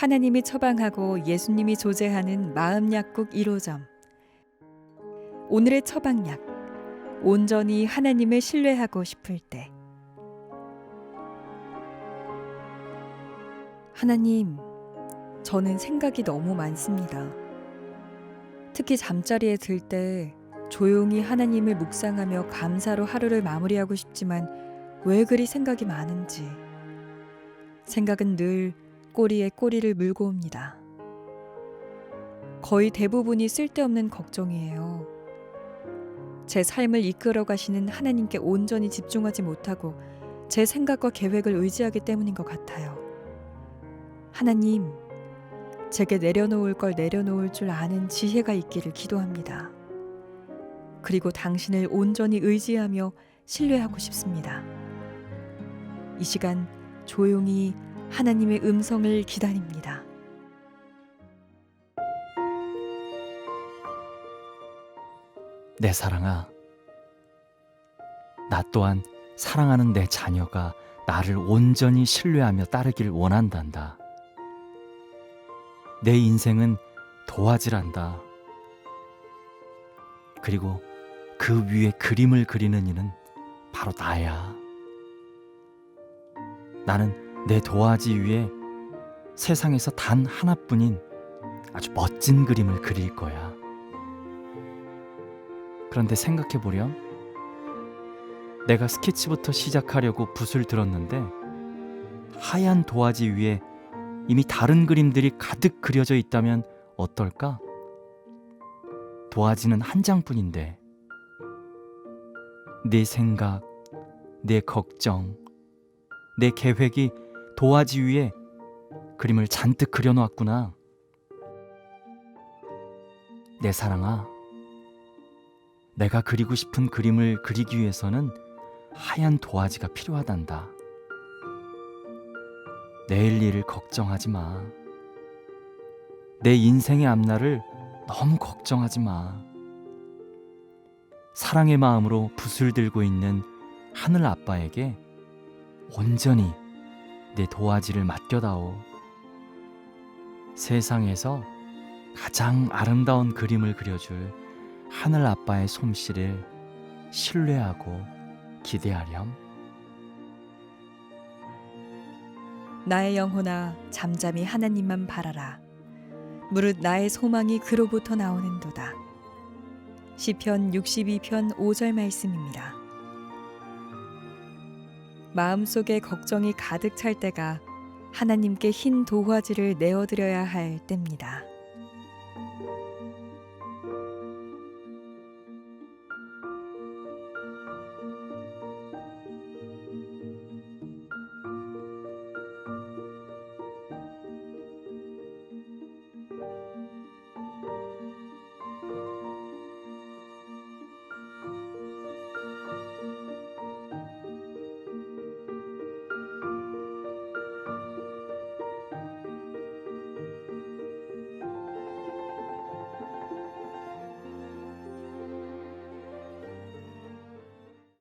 하나님이 처방하고 예수님이 조제하는 마음 약국 1호점. 오늘의 처방약. 온전히 하나님을 신뢰하고 싶을 때. 하나님, 저는 생각이 너무 많습니다. 특히 잠자리에 들 때 조용히 하나님을 묵상하며 감사로 하루를 마무리하고 싶지만 왜 그리 생각이 많은지. 생각은 늘 꼬리에 꼬리를 물고 옵니다. 거의 대부분이 쓸데없는 걱정이에요. 제 삶을 이끌어 가시는 하나님께 온전히 집중하지 못하고 제 생각과 계획을 의지하기 때문인 것 같아요. 하나님, 제게 내려놓을 걸 내려놓을 줄 아는 지혜가 있기를 기도합니다. 그리고 당신을 온전히 의지하며 신뢰하고 싶습니다. 이 시간 조용히 하나님의 음성을 기다립니다. 내 사랑아, 나 또한 사랑하는 내 자녀가 나를 온전히 신뢰하며 따르길 원한단다. 내 인생은 도화지란다. 그리고 그 위에 그림을 그리는 이는 바로 나야. 나는 내 도화지 위에 세상에서 단 하나뿐인 아주 멋진 그림을 그릴 거야. 그런데 생각해 보렴. 내가 스케치부터 시작하려고 붓을 들었는데 하얀 도화지 위에 이미 다른 그림들이 가득 그려져 있다면 어떨까? 도화지는 한 장뿐인데 내 생각, 내 걱정, 내 계획이 도화지 위에 그림을 잔뜩 그려놓았구나. 내 사랑아, 내가 그리고 싶은 그림을 그리기 위해서는 하얀 도화지가 필요하단다. 내일 일을 걱정하지 마. 내 인생의 앞날을 너무 걱정하지 마. 사랑의 마음으로 붓을 들고 있는 하늘 아빠에게 온전히 내 도화지를 맡겨다오. 세상에서 가장 아름다운 그림을 그려줄 하늘 아빠의 솜씨를 신뢰하고 기대하렴. 나의 영혼아 잠잠히 하나님만 바라라. 무릇 나의 소망이 그로부터 나오는도다. 시편 62편 5절 말씀입니다. 마음속에 걱정이 가득 찰 때가 하나님께 흰 도화지를 내어드려야 할 때입니다.